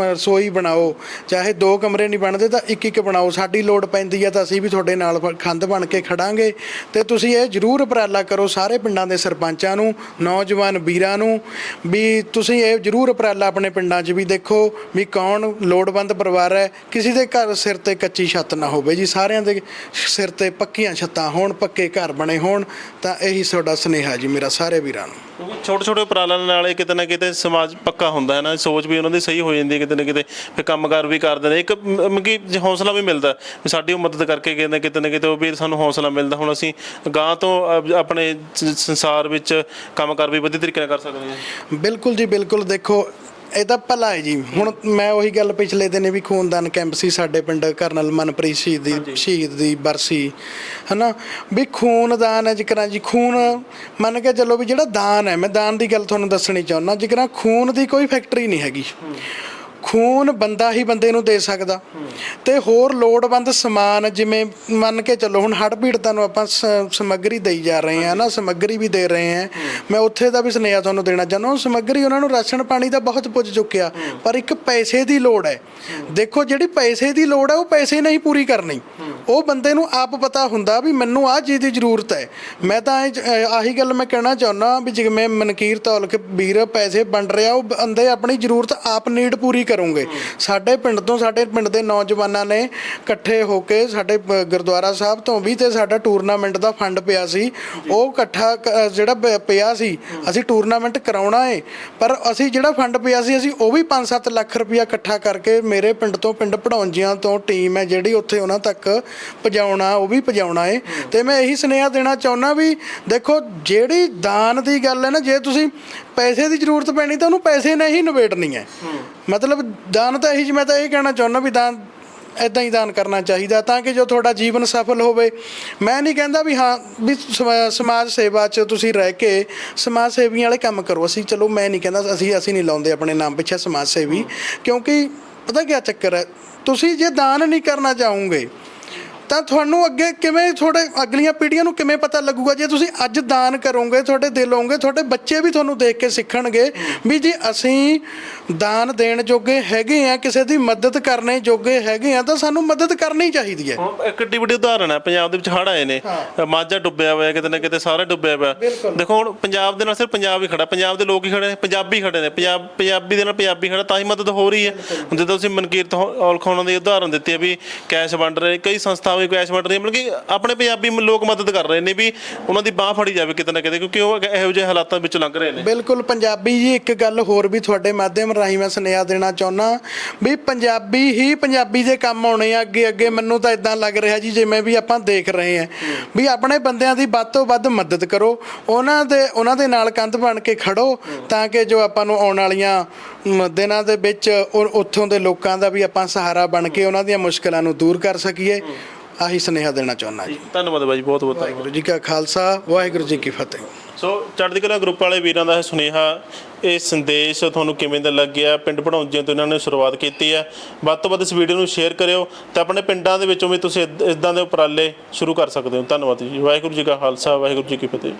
ਰਸੋਈ ਬਣਾਓ। ਚਾਹੇ ਦੋ ਕਮਰੇ ਨਹੀਂ ਬਣਦੇ ਤਾਂ ਇੱਕ ਇੱਕ ਬਣਾਓ। ਸਾਡੀ ਲੋੜ ਪੈਂਦੀ ਹੈ ਤਾਂ ਅਸੀਂ ਵੀ ਤੁਹਾਡੇ ਨਾਲ ਖੰਦ ਬਣ ਕੇ ਖੜਾਂਗੇ। ਤੇ ਤੁਸੀਂ ਇਹ ਜ਼ਰੂਰ ਉਪਰਾਲਾ ਕਰੋ ਸਾਰੇ ਪਿੰਡਾਂ ਦੇ ਸਰਪੰਚਾਂ ਨੂੰ, ਨੌਜਵਾਨ ਵੀਰਾਂ ਨੂੰ, ਵੀ ਤੁਸੀਂ ਇਹ ਜ਼ਰੂਰ ਉਪਰਾਲਾ ਆਪਣੇ ਪਿੰਡਾਂ 'ਚ ਵੀ ਦੇਖੋ ਵੀ ਕੌਣ ਲੋੜਵੰਦ ਪਰਿਵਾਰ ਹੈ। ਕਿਸੇ ਦੇ ਘਰ ਸਿਰ ਤੇ ਕੱਚੀ ਛੱਤ ਨਾ ਹੋਵੇ ਜੀ। ਸਾਰਿਆਂ ਦੇ ਸਿਰ ਤੇ ਪੱਕੀਆਂ ਛੱਤਾਂ ਹੋਣ ਪੱਕੇ ਘਰ ਬਣੇ ਹੋਣ ਤਾਂ ਇਹੀ ਤੁਹਾਡਾ ਸੁਨੇਹਾ ਜੀ ਮੇਰਾ ਸਾਰੇ ਵੀਰਾਂ ਨੂੰ। ਕਿਉਂਕਿ ਛੋਟੇ ਛੋਟੇ ਉਪਰਾਲਿਆਂ ਨਾਲ ਇਹ ਕਿਤੇ ਨਾ ਕਿਤੇ ਸਮਾਜ ਪੱਕਾ ਹੁੰਦਾ ਹੈ ਨਾ ਸੋਚ ਵੀ ਉਹਨਾਂ ਦੀ ਸਹੀ ਹੋ ਜਾਂਦੀ ਹੈ ਕਿਤੇ ਨਾ ਕਿਤੇ ਫਿਰ ਕੰਮਕਾਰ ਵੀ ਕਰਦੇ ਨੇ ਇੱਕ ਮਗੀ ਹੌਸਲਾ ਵੀ ਮਿਲਦਾ ਵੀ ਸਾਡੀ ਉਹ ਮਦਦ ਕਰਕੇ ਕਿਤੇ ਨਾ ਕਿਤੇ ਨਾ ਕਿਤੇ ਉਹ ਵੀ ਸਾਨੂੰ ਹੌਸਲਾ ਮਿਲਦਾ। ਹੁਣ ਅਸੀਂ ਗਾਂ ਤੋਂ ਅ, ਆਪਣੇ ਸ- ਸੰਸਾਰ ਵਿੱਚ ਕੰਮਕਾਰ ਵੀ ਵਧੀਆ ਤਰੀਕੇ ਨਾਲ ਕਰ ਸਕਦੇ ਹਾਂ। ਬਿਲਕੁਲ ਜੀ ਬਿਲਕੁਲ। ਦੇਖੋ ਇਹ ਤਾਂ ਭਲਾ ਹੈ ਜੀ। ਹੁਣ ਮੈਂ ਉਹੀ ਗੱਲ ਪਿਛਲੇ ਦਿਨੇ ਵੀ ਖੂਨਦਾਨ ਕੈਂਪ ਸੀ ਸਾਡੇ ਪਿੰਡ ਕਰਨਲ ਮਨਪ੍ਰੀਤ ਸ਼ਹੀਦ ਦੀ ਸ਼ਹੀਦ ਦੀ ਬਰਸੀ ਹਨਾ? ਵੀ ਖੂਨਦਾਨ ਹੈ ਜਿਕਰਾਂ ਜੀ ਖੂਨ ਮੰਨ ਕੇ ਚੱਲੋ ਵੀ ਜਿਹੜਾ ਦਾਨ ਹੈ ਮੈਂ ਦਾਨ ਦੀ ਗੱਲ ਤੁਹਾਨੂੰ ਦੱਸਣੀ ਚਾਹੁੰਦਾ ਜਿਕਰਾਂ ਖੂਨ ਦੀ ਕੋਈ ਫੈਕਟਰੀ ਨਹੀਂ ਹੈਗੀ। ਖੂਨ ਬੰਦਾ ਹੀ ਬੰਦੇ ਨੂੰ ਦੇ ਸਕਦਾ। ਤੇ ਹੋਰ ਲੋੜਵੰਦ ਸਮਾਨ ਜਿਵੇਂ ਮੰਨ ਕੇ ਚੱਲੋ ਹੁਣ ਹੜ੍ਹ ਪੀੜਤਾਂ ਨੂੰ ਆਪਾਂ ਸ- ਸਮੱਗਰੀ ਦੇਈ ਜਾ ਰਹੇ ਹਾਂ ਨਾ ਸਮੱਗਰੀ ਵੀ ਦੇ ਰਹੇ ਹਾਂ। ਮੈਂ ਉੱਥੇ ਦਾ ਵੀ ਸੁਨੇਹਾ ਤੁਹਾਨੂੰ ਦੇਣਾ ਚਾਹੁੰਦਾ ਉਹ ਸਮੱਗਰੀ ਉਹਨਾਂ ਨੂੰ ਰਾਸ਼ਨ ਪਾਣੀ ਦਾ ਬਹੁਤ ਪੁੱਜ ਚੁੱਕਿਆ ਪਰ ਇੱਕ ਪੈਸੇ ਦੀ ਲੋੜ ਹੈ। ਦੇਖੋ ਜਿਹੜੀ ਪੈਸੇ ਦੀ ਲੋੜ ਹੈ ਉਹ ਪੈਸੇ ਨਹੀਂ ਪੂਰੀ ਕਰਨੀ। ਉਹ ਬੰਦੇ ਨੂੰ ਆਪ ਪਤਾ ਹੁੰਦਾ ਵੀ ਮੈਨੂੰ ਆਹ ਚੀਜ਼ ਦੀ ਜ਼ਰੂਰਤ ਹੈ। ਮੈਂ ਤਾਂ ਇਹ 'ਚ, ਅਹ, ਆਹੀ ਗੱਲ ਮੈਂ ਕਹਿਣਾ ਚਾਹੁੰਦਾ ਵੀ ਜਿਵੇਂ ਮਨਕੀਰ ਤੌਲਕ ਵੀਰ ਪੈਸੇ ਵੰਡ ਰਿਹਾ ਉਹ ਬੰਦੇ ਆਪਣੀ ਜ਼ਰੂਰਤ ਆਪ ਨੀਡ ਪੂਰੀ ਕਰੂੰਗੇ। ਸਾਡੇ ਪਿੰਡ ਤੋਂ ਸਾਡੇ ਪਿੰਡ ਦੇ ਨੌਜਵਾਨਾਂ ਨੇ ਇਕੱਠੇ ਹੋ ਕੇ ਸਾਡੇ ਗੁਰਦੁਆਰਾ ਸਾਹਿਬ ਤੋਂ ਵੀ ਤੇ ਸਾਡਾ ਟੂਰਨਾਮੈਂਟ ਦਾ ਫੰਡ ਪਿਆ ਸੀ। ਉਹ ਇਕੱਠਾ ਕ- ਜਿਹੜਾ ਪ- ਪਿਆ ਸੀ ਅਸੀਂ ਟੂਰਨਾਮੈਂਟ ਕਰਾਉਣਾ ਏ। ਪਰ ਅਸੀਂ ਜਿਹੜਾ ਫੰਡ ਪਿਆ ਸੀ ਅਸੀਂ ਉਹ ਵੀ 5-7 ਲੱਖ ਰੁਪਇਆ ਇਕੱਠਾ ਕਰਕੇ ਮੇਰੇ ਪਿੰਡ ਤੋਂ ਪਿੰਡ ਪੜਾਉਂਜੀਆਂ ਤੋਂ ਟੀਮ ਹੈ ਜਿਹੜੀ ਉੱਥੇ ਉਹਨਾਂ ਤੱਕ ਪਹੁੰਚਾਉਣਾ ਉਹ ਵੀ ਪਹੁੰਚਾਉਣਾ ਏ। ਤੇ ਮੈਂ ਇਹੀ ਸੁਨੇਹਾ ਦੇਣਾ ਚਾਹੁੰਦਾ ਵੀ ਦੇਖੋ ਜਿਹੜੀ ਦਾਨ ਦੀ ਗੱਲ ਹੈ ਨਾ ਜੇ ਤੁਸੀਂ ਪੈਸੇ ਦੀ ਜ਼ਰੂਰਤ ਪੈਣੀ ਤਾਂ ਉਹਨੂੰ ਪੈਸੇ ਨਾਲ ਹੀ ਨਿਬੇੜਨੀ ਹੈ। ਮਤਲਬ ਦਾਨ ਤਾਂ ਇਹੀ ਜੀ ਮੈਂ ਤਾਂ ਇਹ ਕਹਿਣਾ ਚਾਹੁੰਦਾ ਵੀ ਦਾਨ ਇਦਾਂ ਹੀ ਦਾਨ ਕਰਨਾ ਚਾਹੀਦਾ ਤਾਂ ਕਿ ਜੋ ਤੁਹਾਡਾ ਜੀਵਨ ਸਫਲ ਹੋਵੇ। ਮੈਂ ਨਹੀਂ ਕਹਿੰਦਾ ਵੀ ਹਾਂ ਵੀ ਸਮਾ- ਸਮਾਜ ਸੇਵਾ 'ਚ ਤੁਸੀਂ ਰਹਿ ਕੇ ਸਮਾਜ ਸੇਵੀਆਂ ਵਾਲੇ ਕੰਮ ਕਰੋ। ਅਸੀਂ ਚਲੋ ਮੈਂ ਨਹੀਂ ਕਹਿੰਦਾ ਅਸੀਂ ਅਸੀਂ ਨਹੀਂ ਲਾਉਂਦੇ ਆਪਣੇ ਨਾਮ ਪਿੱਛੇ ਸਮਾਜ ਸੇਵੀ। ਕਿਉਂਕਿ ਪਤਾ ਕੀ ਚੱਕਰ ਹੈ ਤੁਸੀਂ ਜੇ ਦਾਨ ਨਹੀਂ ਕਰਨਾ ਚਾਹੋਗੇ ਤਾਂ ਤੁਹਾਨੂੰ ਅੱਗੇ ਕਿਵੇਂ ਤੁਹਾਡੇ ਅਗਲੀਆਂ ਪੀੜ੍ਹੀਆਂ ਨੂੰ ਕਿਵੇਂ ਪਤਾ ਲੱਗੂਗਾ? ਜੇ ਤੁਸੀਂ ਅੱਜ ਦਾਨ ਕਰੋਗੇ ਤੁਹਾਡੇ ਦਿਲ ਹੋਣਗੇ ਤੁਹਾਡੇ ਬੱਚੇ ਵੀ ਤੁਹਾਨੂੰ ਦੇਖ ਕੇ ਸਿੱਖਣਗੇ ਵੀ ਜੀ ਅਸੀਂ ਦਾਨ ਦੇਣ ਜੋਗੇ ਹੈਗੇ ਆ ਕਿਸੇ ਦੀ ਮਦਦ ਕਰਨੇ ਜੋਗੇ ਹੈਗੇ ਆ ਤਾਂ ਸਾਨੂੰ ਮਦਦ ਕਰਨੀ ਚਾਹੀਦੀ ਹੈ। ਹੁਣ ਇੱਕ ਏਡੀ ਵੱਡੀ ਉਦਾਹਰਣ ਹੈ ਪੰਜਾਬ ਦੇ ਵਿੱਚ ਹੜ੍ਹ ਆਏ ਨੇ ਮਾਝਾ ਡੁੱਬਿਆ ਹੋਇਆ ਕਿਤੇ ਨਾ ਕਿਤੇ ਸਾਰਾ ਡੁੱਬਿਆ ਹੋਇਆ ਦੇਖੋ ਹੁਣ ਪੰਜਾਬ ਦੇ ਨਾਲ ਸਿਰਫ ਪੰਜਾਬ ਹੀ ਖੜਾ ਪੰਜਾਬ ਦੇ ਲੋਕ ਹੀ ਖੜੇ ਨੇ ਪੰਜਾਬੀ ਖੜੇ ਨੇ ਪੰਜਾਬ ਪੰਜਾਬੀ ਦੇ ਨਾਲ ਪੰਜਾਬੀ ਖੜਾ ਤਾਂ ਹੀ ਮਦਦ ਹੋ ਰਹੀ ਹੈ। ਜਦੋਂ ਤੁਸੀਂ ਮਨਕੀਰਤ ਔਲਖੋਣਾ ਦੀ ਉਦਾਹਰਣ ਦਿੱਤੀ ਹੈ ਵੀ ਕੈਸ਼ ਵੰਡ ਰਹੇ ਕਈ ਸੰਸਥਾਵਾਂ ਵੀ ਕੈਸ਼ ਵੰਡ ਰਹੀਆਂ ਮਤਲਬ ਕਿ ਆਪਣੇ ਪੰਜਾਬੀ ਲੋਕ ਮਦਦ ਕਰ ਰਹੇ ਨੇ ਵੀ ਉਹਨਾਂ ਦੀ ਬਾਹ ਫੜੀ ਜਾਵੇ ਕਿਤੇ ਨਾ ਕਿਤੇ, ਕਿਉਂਕਿ ਉਹ ਇਹੋ ਜਿਹੇ ਹਾਲਾਤਾਂ ਵਿੱਚੋਂ ਲੰਘ ਰਹੇ ਨੇ। ਬਿਲਕੁਲ, ਪੰਜਾਬੀ ਜੀ, ਇੱਕ ਗੱਲ ਹੋਰ ਵੀ ਤੁਹਾਡੇ ਮਾਧਿਅਮ ਰਾਹੀਂ ਮੈਂ ਸੁਨੇਹਾ ਦੇਣਾ ਚਾਹੁੰਦਾ ਵੀ ਪੰਜਾਬੀ ਹੀ ਪੰਜਾਬੀ ਦੇ ਕੰਮ ਆਉਣੇ ਆ ਅੱਗੇ ਅੱਗੇ ਮੈਨੂੰ ਤਾਂ ਇਦਾਂ ਲੱਗ ਰਿਹਾ ਜੀ, ਜਿਵੇਂ ਵੀ ਆਪਾਂ ਦੇਖ ਰਹੇ ਹਾਂ ਵੀ ਆਪਣੇ ਬੰਦਿਆਂ ਦੀ ਵੱਧ ਤੋਂ ਵੱਧ ਮਦਦ ਕਰੋ, ਉਹਨਾਂ ਦੇ ਉਹਨਾਂ ਦੇ ਨਾਲ ਕੰਧ ਬਣ ਕੇ ਖੜੋ ਤਾਂ ਕਿ ਜੋ ਆਪਾਂ ਨੂੰ ਆਉਣ ਵਾਲੀਆਂ ਦਿਨਾਂ ਦੇ ਵਿੱਚ ਉੱਥੋਂ ਦੇ ਲੋਕਾਂ ਦਾ ਵੀ ਆਪਾਂ ਸਹਾਰਾ ਬਣ ਕੇ ਉਹਨਾਂ ਦੀਆਂ ਮੁਸ਼ਕਲਾਂ ਨੂੰ ਦੂਰ ਕਰ ਸਕੀਏ। ਆਹੀ ਸੁਨੇਹਾ ਦੇਣਾ ਚਾਹੁੰਦਾ ਜੀ। ਧੰਨਵਾਦ ਬਾਈ ਬਹੁਤ ਬਹੁਤ ਧੰਨਵਾਦ। ਵਾਹਿਗੁਰੂ ਜੀ ਕਾ ਖਾਲਸਾ ਵਾਹਿਗੁਰੂ ਜੀ ਕੀ ਫਤਿਹ। ਸੋ ਚੜ੍ਹਦੀ ਕਲਾ ਗਰੁੱਪ ਵਾਲੇ ਵੀਰਾਂ ਦਾ ਇਹ ਸੁਨੇਹਾ ਇਹ ਸੰਦੇਸ਼ ਤੁਹਾਨੂੰ ਕਿਵੇਂ ਦਾ ਲੱਗਿਆ? ਪਿੰਡ ਪੜਾਉਂਜੀਆਂ ਤੋਂ ਇਹਨਾਂ ਨੇ ਸ਼ੁਰੂਆਤ ਕੀਤੀ ਹੈ। ਵੱਧ ਤੋਂ ਵੱਧ ਇਸ ਵੀਡੀਓ ਨੂੰ ਸ਼ੇਅਰ ਕਰਿਓ ਤੇ ਆਪਣੇ ਪਿੰਡਾਂ ਦੇ ਵਿੱਚੋਂ ਵੀ ਤੁਸੀਂ ਇਦਾਂ ਦੇ ਉਪਰਾਲੇ ਸ਼ੁਰੂ ਕਰ ਸਕਦੇ ਹੋ। ਧੰਨਵਾਦ ਜੀ। ਵਾਹਿਗੁਰੂ ਜੀ ਕਾ ਖਾਲਸਾ ਵਾਹਿਗੁਰੂ ਜੀ ਕੀ ਫਤਿਹ।